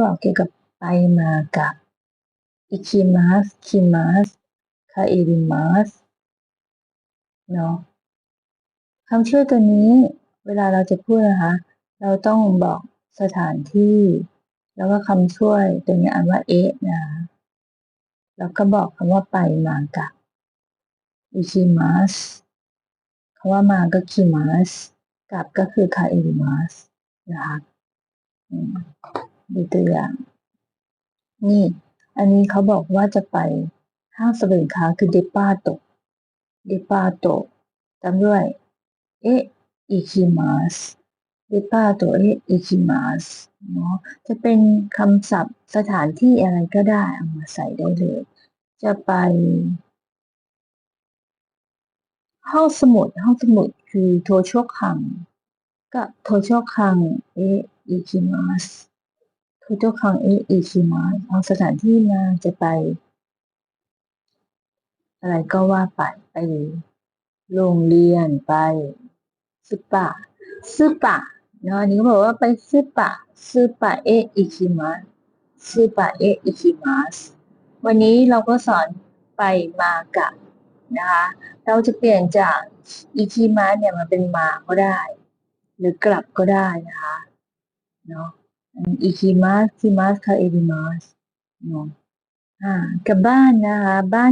บอกเกี่ยวกับไปมากับอิคิมัสคิมัสคาเอริมัสเนาะคำช่วยตัวนี้เวลาเราจะพูดนะคะ เราต้องบอกสถานที่ แล้วก็คำช่วยตัวนี้อ่านว่าเอะนะแล้วก็บอกคำว่าไปมากับอิคิมัสคำว่ามาก็คิมัสกับก็คือคาเอริมัสนะคะ ดูตัวอย่าง นี่ อันนี้เขาบอกว่าจะไปห้างสรรพสินค้าคือเดปาโตเดปาโตตามด้วยเอะอิคิมัสเดปาโตเอะอิคิมัสเนาะจะเป็นคำศัพท์สถานที่อะไรก็ได้เอามาใส่ได้เลย จะไปห้องสมุดห้องสมุดคือโทโชคังกับโทโชคังเอะอิคิมัส คือทุกครั้งเออิชิมาเอาสถานที่มาจะไป อะไรก็ว่าไปไปโรงเรียนไปซื้อปะซื้อปะเนาะอันนี้ก็บอกว่าไปซื้อปะซื้อปะเออิชิมาซื้อปะเออิชิมาสวันนี้เราก็สอนไปมากับนะคะเราจะเปลี่ยนจากอิชิมาเนี่ยมาเป็นมาก็ได้ หรือกลับก็ได้นะคะเนาะ อิคิมัสคิมัสคาเอริมัสเนาะอ่ากับบ้านนะคะบ้